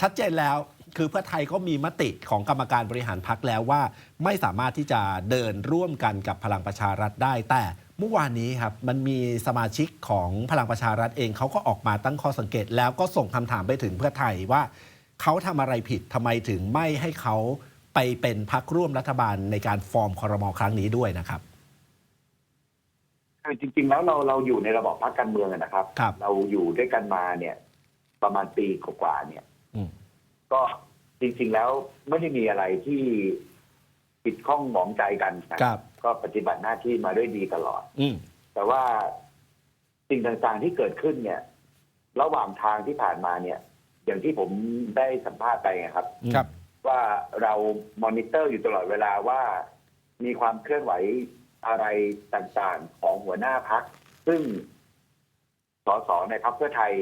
ชัดเจนแล้วคือเพื่อไทยก็มีมติของกรรมการบริหารพักแล้วว่า ไม่สามารถที่จะเดินร่วมกันกับพลังประชารัฐได้ แต่เมื่อวานนี้ครับมันมีสมาชิกของพลังประชารัฐเองเขาก็ออกมาตั้งข้อสังเกต แล้วก็ส่งคำถามไปถึงเพื่อไทยว่าเขาทำอะไรผิดทำไมถึงไม่ให้เขาไปเป็นพักร่วมรัฐบาลในการฟอร์มคอรมอครั้งนี้ด้วยนะครับคือจริง ๆ แล้วเราเราอยู่ในระบอบพรรคการเมืองนะครับรบเราอยู่ด้วยกันมาเนี่ย ประมาณปีกว่าเนี่ย ก็จริง ๆ แล้วไม่ได้มีอะไรที่ผิดข้องหมองใจกันนะครับ ก็ปฏิบัติหน้าที่มาด้วยดีตลอด อืม แต่ว่าสิ่งต่างๆที่เกิดขึ้นเนี่ย ระหว่างทางที่ผ่านมาเนี่ย อย่างที่ผมได้สัมภาษณ์ไปไงครับ ครับ ว่าเรามอนิเตอร์อยู่ตลอดเวลาว่ามีความเคลื่อนไหวอะไรต่างๆของหัวหน้าพัก ซึ่งสสในพักเพื่อไทย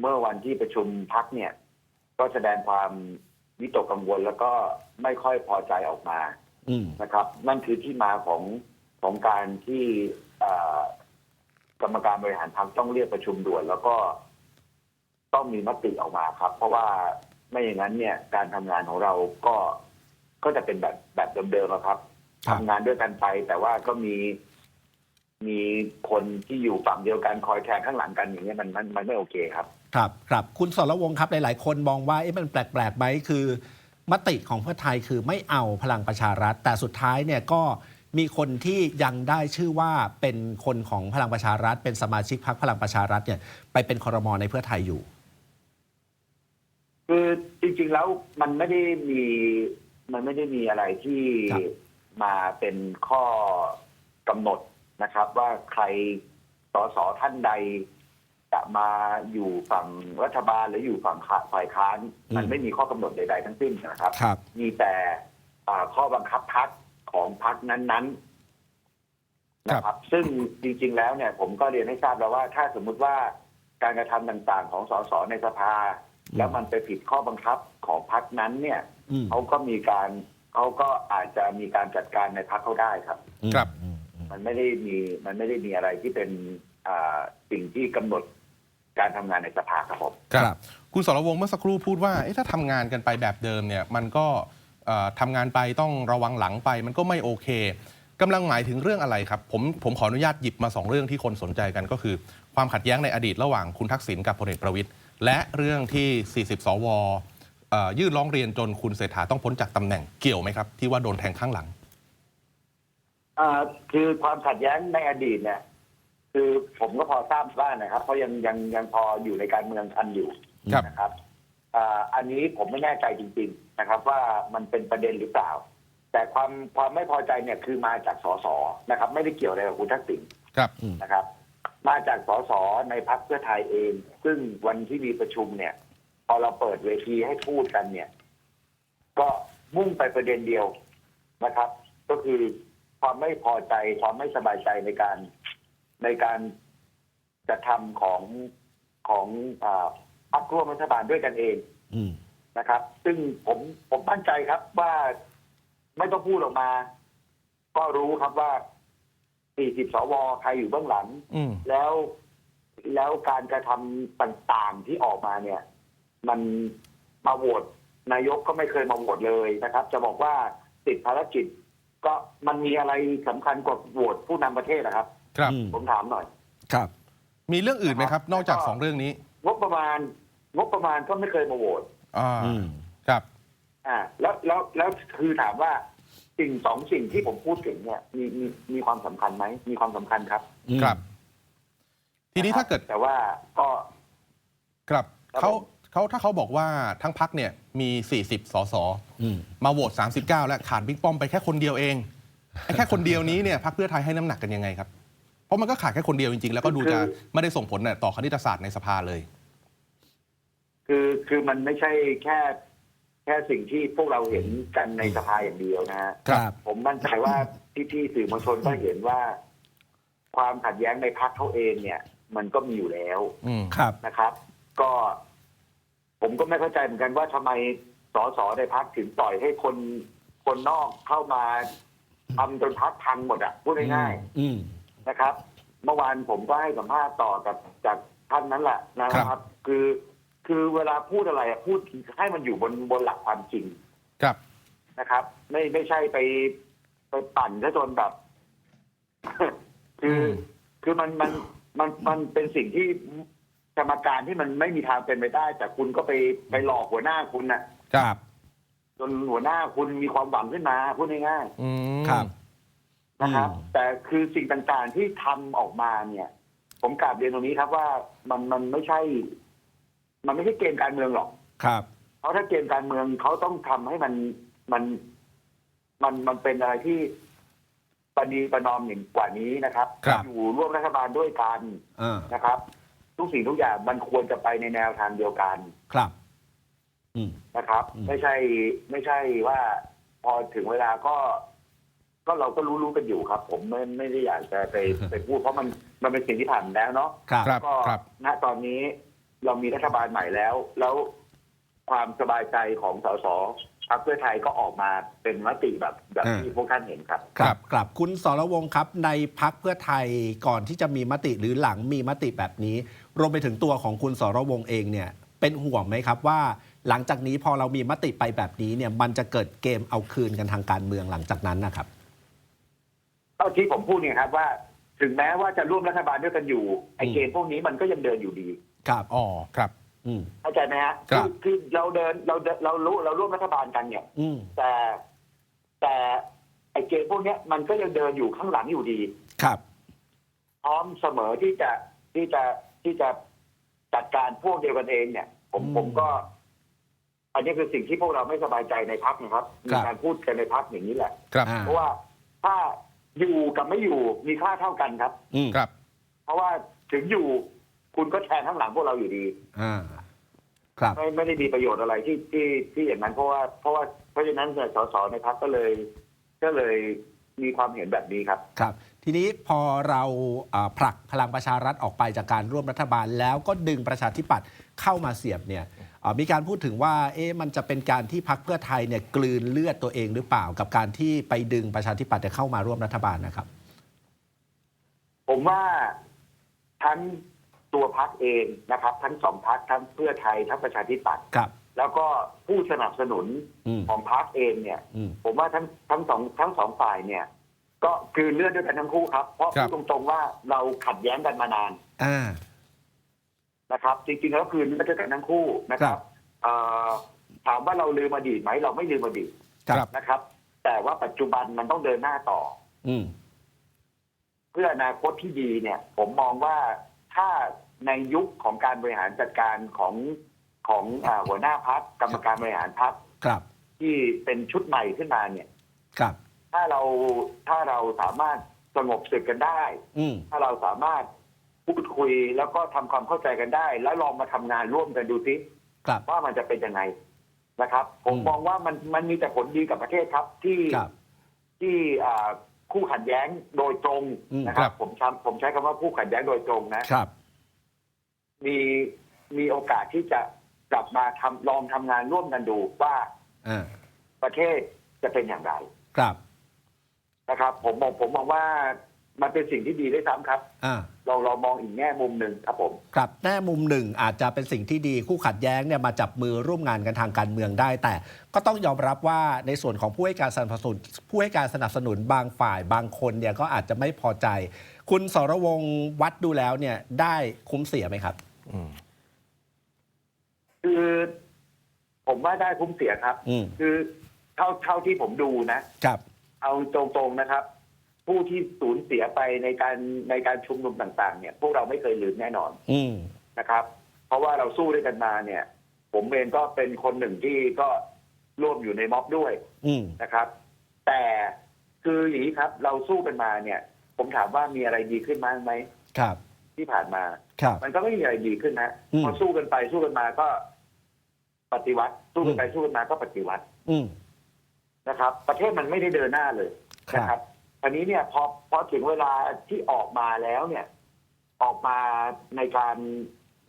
เมื่อวันที่ประชุมพักเนี่ย ก็แสดงความวิตกกังวลแล้วก็ไม่ค่อยพอใจออกมาอืมนะครับ นั่นคือที่มาของของการที่เอ่อกรรมการบริหารพักต้องเรียกประชุมด่วน แล้วก็ต้องมีมติออกมาครับ เพราะว่าไม่อย่างนั้นเนี่ย การทำงานของเราก็ก็จะเป็นแบบแบบเดิมๆอะครับครับทำงานด้วยกันไป แต่ว่าก็มีมีคนที่อยู่ฝั่งเดียวกันคอยแทนข้างหลังกันอย่างเงี้ยมันมันมันไม่โอเคครับ ครับครับคุณสรวงศ์ครับหลาย ๆ คนมองว่าเอ๊ะมันแปลกๆไหมคือ มติของเพื่อไทยคือไม่เอาพลังประชารัฐ แต่สุดท้ายเนี่ยก็มีคนที่ยังได้ชื่อว่าเป็นคนของพลังประชารัฐ เป็นสมาชิกพรรคพลังประชารัฐเนี่ยไปเป็นคอรมอในเพื่อไทยอยู่ คือจริงๆแล้วมันไม่ได้มีมันไม่ได้มีอะไรที่ครับมาเป็นข้อกำหนดนะครับ ว่าใครสสท่านใด จะมาอยู่ฝั่งรัฐบาลหรืออยู่ฝั่งฝ่ายค้าน มันไม่มีข้อกำหนดใด ๆ ทั้งสิ้นนะครับครับมีแต่อ่าข้อบังคับพักของพักนั้น ๆ นะครับ ซึ่งจริง ๆ แล้วเนี่ย ผมก็เรียนให้ทราบแล้วว่า ถ้าสมมุติว่าการกระทำต่างๆ ของสสในสภา แล้วมันไปผิดข้อบังคับของพักนั้น เนี่ยอืมเขาก็มีการเขาก็อาจจะมีการจัดการในพักเขาได้ครับ ครับอืมอืมมันไม่ได้มีมันไม่ได้มีอะไรที่เป็นอ่าสิ่งที่กำหนด การทำงานในสภาครับผมครับ คุณสรวงศ์เมื่อสักครู่พูดว่าเอ๊ะถ้าทำงานกันไปแบบเดิมเนี่ยมันก็เอ่อทำงานไปต้องระวังหลังไป มันก็ไม่โอเคกำลังหมายถึงเรื่องอะไรครับ ผมผมขออนุญาตหยิบมาสองเรื่องที่คนสนใจกันก็คือ ความขัดแย้งในอดีตระหว่างคุณทักษิณกับพลเอกประวิตยและเรื่องที่ 40 สวเอ่อยื่นร้องเรียนจนคุณเศรษฐาต้องพ้นจากตำแหน่งเกี่ยวไหมครับ ที่ว่าโดนแทงข้างหลังอ่าคือความขัดแย้งในอดีตเนี่ย คือผมก็พอทราบบ้างนะครับ เพราะยังยังยังพออยู่ในการเมืองทันอยู่ครับ นะครับอ่าอันนี้ผมไม่แน่ใจจริง ๆนะครับ ว่ามันเป็นประเด็นหรือเปล่า แต่ความความไม่พอใจเนี่ยคือมาจากสสนะครับ ไม่ได้เกี่ยวอะไรกับคุณทักษิณครับนะครับ มาจากสสในพักเพื่อไทยเอง ซึ่งวันที่มีประชุมเนี่ย พอเราเปิดเวทีให้พูดกันเนี่ย ก็มุ่งไปประเด็นเดียวนะครับ ก็คือความไม่พอใจความไม่สบายใจในการ ในการจัดทำของของอาพรรคร่วมรัฐบาลด้วยกันเองอืมนะครับ ซึ่งผมผมมั่นใจครับว่าไม่ต้องพูดออกมา ก็รู้ครับว่า 40 สว ใครอยู่เบื้องหลังอืมแล้ว แล้วการกระทำต่างๆที่ออกมาเนี่ย มันมาโหวตนายกก็ไม่เคยมาโหวตเลยนะครับ จะบอกว่าติดภารกิจ ก็มันมีอะไรสำคัญกว่าโหวตผู้นำประเทศนะครับ ครับอืมผมถามหน่อย ครับ มีเรื่องอื่นไหมครับ นอกจากแล้วก็สองเรื่องนี้ งบประมาณ งบประมาณก็ไม่เคยมาโหวตอ่าอืม ครับ อ่า แล้วแล้วแล้วคือถามว่าสิ่งสองสิ่งที่ผมพูดถึงเนี่ย มีมีมีความสำคัญไหมมีความสำคัญครับอืมครับ ทีนี้ถ้าเกิด แต่ว่าก็ ครับครับเขาผม เขาถ้าเขาบอกว่าทั้งพักเนี่ยมี 40 สส อืม มาโหวต 39 และขาดบิ๊กป้อมไปแค่คนเดียวเองไอ้แค่คนเดียวนี้เนี่ยพักเพื่อไทยให้น้ำหนักกันยังไงครับเพ ราะมันก็ขาดแค่คนเดียวจริงๆ แล้วก็ดูจะไม่ได้ส่งผลเนี่ยต่อคณิตศาสตร์ในสภาเลย คือคือมันไม่ใช่แค่แค่สิ่งที่พวกเราเห็นกันในสภาอย่างเดียวนะฮะครับ ผมมั่นใจว่าพี่ๆสื่อมวลชนก็เห็นว่า ความขัดแย้งในพักเขาเองเนี่ย มันก็มีอยู่แล้วอืมครับ นะครับ ก็ ผมก็ไม่เข้าใจเหมือนกันว่าทำไมสสในพักถึงปล่อยให้คนคนนอกเข้ามาทำจนพักพังหมดอะพูดง่ายอืมๆ นะครับ เมื่อวานผมก็ให้สัมภาษณ์ต่อกับจากท่านนั้นแหละนะคครัรับบคือคือเวลาพูดอะไรอะพูดให้มันอยู่บนบนหลักความจริงครับนะครับ ไม่ไม่ใช่ไปไปปั่นซะจนแบบ คืออมคือมันมันมันมันเป็นสิ่งที่กรรมการที่มันไม่มีทางเป็นไปได้ แต่คุณก็ไปไปหลอกหัวหน้าคุณนะครับ จนหัวหน้าคุณมีความหวังขึ้นมาพูดง่ายอืมครับๆ นะครับอืมแต่คือสิ่งต่างๆที่ทำออกมาเนี่ย ผมกราบเรียนตรงนี้ครับว่ามันมันไม่ใช่ มันไม่ใช่เกมการเมืองหรอก ครับ เพราะถ้าเกมการเมืองเขาต้องทำให้มันมันมันมันเป็นอะไรที่ปณีประนอมอย่างกว่านี้นะครับครับอยู่ร่วมรัฐบาลด้วยกันอ่านะครับ ทุกสิ่งทุกอย่างมันควรจะไปในแนวทางเดียวกันครับอืมนะครับอืมไม่ใช่ ไม่ใช่ว่าพอถึงเวลาก็ ก็เราก็รู้รู้กันอยู่ครับ ผมไม่ไม่ได้อยากจะไปไปพูดเพราะมันมันเป็นสิ่งที่ผ่านมาแล้วเนาะครับครับก็ครับ ณตอนนี้เรามีรัฐบาลใหม่แล้ว แล้วความสบายใจของสสพรรคเพื่อไทยก็ออกมาเป็นมติแบบแบบอ่าที่พวกท่านเห็นครับ ครับครับคุณสรวงศ์ครับในพักเพื่อไทยก่อนที่จะมีมติหรือหลังมีมติแบบนี้ รวมไปถึงตัวของคุณสรวงศ์เองเนี่ยเป็นห่วงไหมครับว่า หลังจากนี้พอเรามีมติไปแบบนี้เนี่ยมันจะเกิดเกมเอาคืนกันทางการเมืองหลังจากนั้นนะครับเท่าที่ผมพูดเนี่ยครับว่า ถึงแม้ว่าจะร่วมรัฐบาลด้วยกันอยู่ไอ้อืมเกมพวกนี้มันก็ยังเดินอยู่ดี ครับอ๋อครับ อืม เข้าใจไหมฮะครับ คือเราเดินเราเดินเรารู้เราร่วมรัฐบาลกันเนี่ย อืมแต่แต่ไอ้เกมพวกเนี้ยมันก็ยังเดินอยู่ข้างหลังอยู่ดี ครับ พร้อมเสมอที่จะที่จะที่จะจัดการพวกเดียวกันเองเนี่ย ผมอืมผมก็ อันนี้คือสิ่งที่พวกเราไม่สบายใจในพักนะครับ มีครับ การพูดกันในพักอย่างนี้แหละ ครับ อ่า เพราะว่าถ้า อยู่กับไม่อยู่มีค่าเท่ากันครับ อืมครับ เพราะว่าถึงอยู่คุณก็แทนข้างหลังพวกเราอยู่ดี อ่า ครับ ไม่ไม่ได้มีประโยชน์อะไรที่ที่ที่อย่างนั้นเพราะว่าเพราะว่าเพราะฉะนั้นเนี่ยสสในพักก็เลย ก็เลยมีความเห็นแบบนี้ครับ ครับ ทีนี้พอเราอ่าผลักพลังประชารัฐออกไปจากการร่วมรัฐบาล แล้วก็ดึงประชาธิปัตย์เข้ามาเสียบเนี่ยอ่า มีการพูดถึงว่าเอ๊ะมันจะเป็นการที่พักเพื่อไทยเนี่ยกลืนเลือดตัวเองหรือเปล่า กับการที่ไปดึงประชาธิปัตย์เนี่ยเข้ามาร่วมรัฐบาลนะครับ ผมว่าทั้งตัวพักเองนะครับ ทั้งสองพักทั้งเพื่อไทยทั้งประชาธิปัตย์ครับ แล้วก็ผู้สนับสนุนอืมของพักเองเนี่ยอืมผมว่าทั้งทั้งสองทั้งสองฝ่ายเนี่ย ก็คือเลือดด้วยกันทั้งคู่ครับ เพราะครัพูบดตรงๆว่าเราขัดแย้งกันมานานอ่า นะครับ จริงๆแล้วคือเลือดด้วยกันทั้งคู่นะคครัรับบเอ่อถามว่าเราลืมอดีตไหมเราไม่ลืมอดีตครับ นะครับ แต่ว่าปัจจุบันมันต้องเดินหน้าต่อ อืม เพื่ออนาคตที่ดีเนี่ย ผมมองว่าถ้าในยุคของการบริหารจัดการของของอาหัวหน้าพักกรรมการบริหารพักครับ ที่เป็นชุดใหม่ขึ้นมาเนี่ย ครับ ถ้าเราถ้าเราสามารถสงบศึกกันได้ อืม ถ้าเราสามารถ พูดคุยแล้วก็ทำความเข้าใจกันได้ แล้วลองมาทำงานร่วมกันดูซิครับว่ามันจะเป็นยังไงนะครับผมอืมมองว่ามันมันมีแต่ผลดีกับประเทศครับที่ครับที่อ่าคู่ขัดแย้งโดยตรงอืมนะคครัรับบผมใช้ผมใช้คำว่าคู่ขัดแย้งโดยตรงนะครับ มีมีโอกาสที่จะกลับมาทำลองทำงานร่วมกันดูว่าอ่าประเทศจะเป็นอย่างไรครับนะครับ ผมมองผมมองว่า มันเป็นสิ่งที่ดีด้วยซ้ำครับ อ่า เราเรามองอีกแง่มุมหนึ่งครับผม ครับแง่มุมหนึ่งอาจจะเป็นสิ่งที่ดีคู่ขัดแย้งเนี่ยมาจับมือร่วมงานกันทางการเมืองได้ แต่ก็ต้องยอมรับว่าในส่วนของผู้ให้การสนับสนุนผู้ให้การสนับสนุนบางฝ่ายบางคนเนี่ยก็อาจจะไม่พอใจ คุณสรวงศ์วัดดูแล้วเนี่ยได้คุ้มเสียไหมครับ อืม คือผมว่าได้คุ้มเสียครับ อืมคือเท่าเท่าที่ผมดูนะ ครับ เอาตรงๆนะครับ ผู้ที่สูญเสียไปในการในการชุมนุมต่างๆ เนี่ยพวกเราไม่เคยลืมแน่นอนอืมนะครับ เพราะว่าเราสู้ด้วยกันมาเนี่ย ผมเองก็เป็นคนหนึ่งที่ก็ร่วมอยู่ในม็อบด้วยอืมนะครับ แต่คืออย่างนี้ครับ เราสู้กันมาเนี่ย ผมถามว่ามีอะไรดีขึ้นมั้งไหมครับที่ผ่านมา ครับ มันก็ไม่มีอะไรดีขึ้นนะอืม พอสู้กันไปสู้กันมาก็ปฏิวัติ สู้กันไปสู้กันมาก็ปฏิวัติอืมนะครับ ประเทศมันไม่ได้เดินหน้าเลยครับนะครับ อันนี้เนี่ยพอพอถึงเวลาที่ออกมาแล้วเนี่ย ออกมาในการ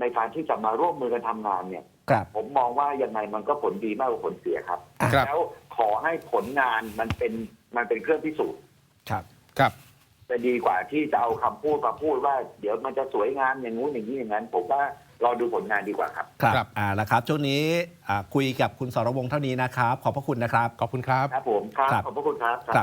ในการที่จะมาร่วมมือกันทำงานเนี่ย ครับ ผมมองว่ายังไงมันก็ผลดีมากกว่าผลเสียครับอะครับ แล้วขอให้ผลงานมันเป็นมันเป็นเครื่องพิสูจน์ครับ ครับ จะดีกว่าที่จะเอาคำพูดมาพูดว่า เดี๋ยวมันจะสวยงามอย่างงู้นอย่างนี้อย่างนั้น ผมว่ารอดูผลงานดีกว่าครับ ครับครับ อ่าแล้วครับช่วงนี้อ่าคุยกับคุณสรวงศ์เท่านี้นะครับ ขอบพระคุณนะครับ ขอบคุณครับ ครับผมครับ ครับ ขอบพระคุณครับ ครับ